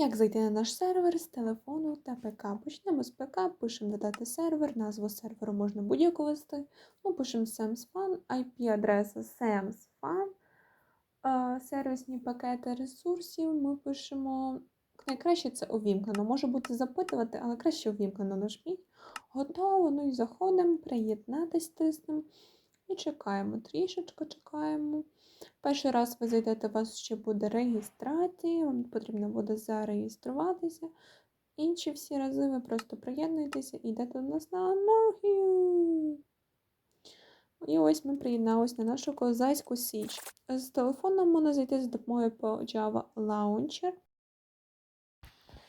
Як зайти на наш сервер з телефону та ПК? Почнемо з ПК, пишемо додати сервер, назву серверу можна будь-яку ввести. Ну, пишемо SamsFun, IP-адреса SamsFun, Е, сервісні пакети ресурсів ми пишемо. Найкраще це увімкнено. Може бути запитувати, але краще увімкнено нажміть. Готово. Ну і заходимо, приєднатись тиснемо і чекаємо. Трішечки чекаємо. Перший раз ви зайдете, у вас ще буде реєстрація, вам потрібно буде зареєструватися. Інші всі рази ви просто приєднуєтеся і йдете до нас на анархію. І ось ми приєдналися на нашу козацьку січ. З телефоном можна зайти за допомогою по Java Launcher.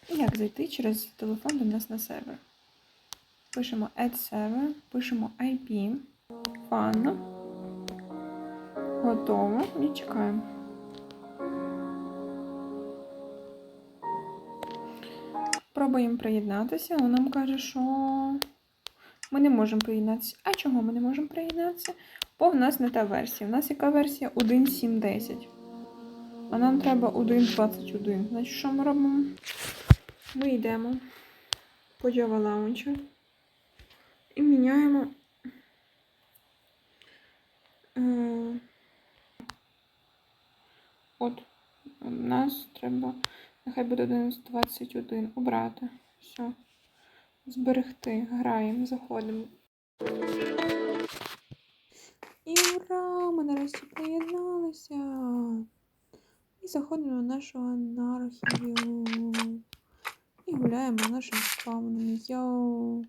І як зайти через телефон до нас на сервер? Пишемо Add Server, пишемо IP, Fun. Готово. І чекаємо. Пробуємо приєднатися, але нам каже, що ми не можемо приєднатися. А чого ми не можемо приєднатися? Бо в нас не та версія. У нас яка версія 1.7.10. А нам треба 1.21. Значить, що ми робимо? Ми йдемо по Java Launcher і міняємо. От, у нас треба, нехай буде 11.21, обрати. Все. Зберегти. Граємо, заходимо. І ура! Ми нарешті приєдналися. І заходимо на нашу анархію. І гуляємо нашим спавном. Йоу.